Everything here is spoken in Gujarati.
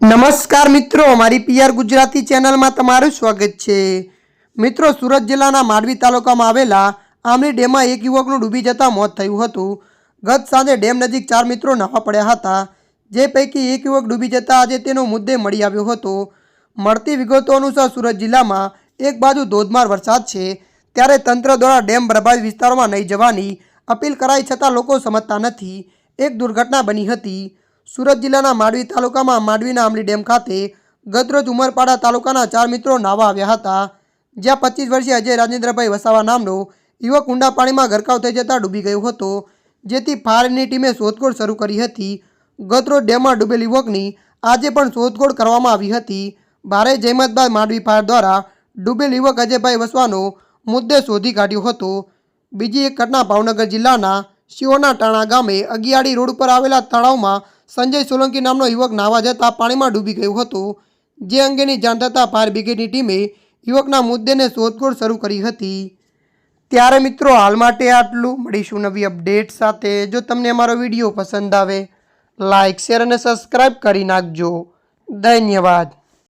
નમસ્કાર મિત્રો મારી પીઆર ગુજરાતી ચેનલમાં તમારું સ્વાગત છે. મિત્રો, સુરત જિલ્લાના માંડવી તાલુકામાં આવેલા આમલી ડેમમાં એક યુવકનું ડૂબી જતાં મોત થયું હતું. ગત સાંજે ડેમ નજીક ચાર મિત્રો નાહવા પડ્યા હતા. જે પૈકી એક યુવક ડૂબી જતાં આજે તેનો મુદ્દે મળી આવ્યો હતો. મળતી વિગતો અનુસાર સુરત જિલ્લામાં એક બાજુ ધોધમાર વરસાદ છે, ત્યારે તંત્ર દ્વારા ડેમ પ્રભાવિત વિસ્તારોમાં નહીં જવાની અપીલ કરાઈ છતાં લોકો સમજતા નથી. એક દુર્ઘટના બની હતી. સુરત જિલ્લાના માંડવી તાલુકામાં માંડવીના આમલી ડેમ ખાતે ગતરોજ ઉમરપાડા તાલુકાના ચાર મિત્રો નાવા આવ્યા હતા. જ્યાં પચીસ વર્ષીય અજય રાજેન્દ્રભાઈ વસાવા નામનો યુવક ઊંડા પાણીમાં ગરકાવ થઈ જતાં ડૂબી ગયો હતો. જેથી ફાયરની ટીમે શોધખોળ શરૂ કરી હતી. ગતરોજ ડેમમાં ડૂબેલ યુવકની આજે પણ શોધખોળ કરવામાં આવી હતી. ભારે જહેમત બાદ માંડવી ફાયર દ્વારા ડૂબેલ યુવક અજયભાઈ વસવાનો મુદ્દે શોધી કાઢ્યો હતો. બીજી એક ઘટના ભાવનગર જિલ્લાના શિવના ટાણા ગામે અગિયાળી રોડ ઉપર આવેલા તળાવમાં સંજય સોલંકી નામનો યુવક નાહવા જતાં પાણીમાં ડૂબી ગયો હતો. જે અંગેની જાણ થતાં ફાયર બ્રિગેડની ટીમે યુવકના મુદ્દેને શોધખોળ શરૂ કરી હતી. ત્યારે મિત્રો હાલ માટે આટલું. મળીશું નવી અપડેટ સાથે. જો તમને અમારો વીડિયો પસંદ આવે લાઇક શેર અને સબસ્ક્રાઈબ કરી નાખજો. ધન્યવાદ.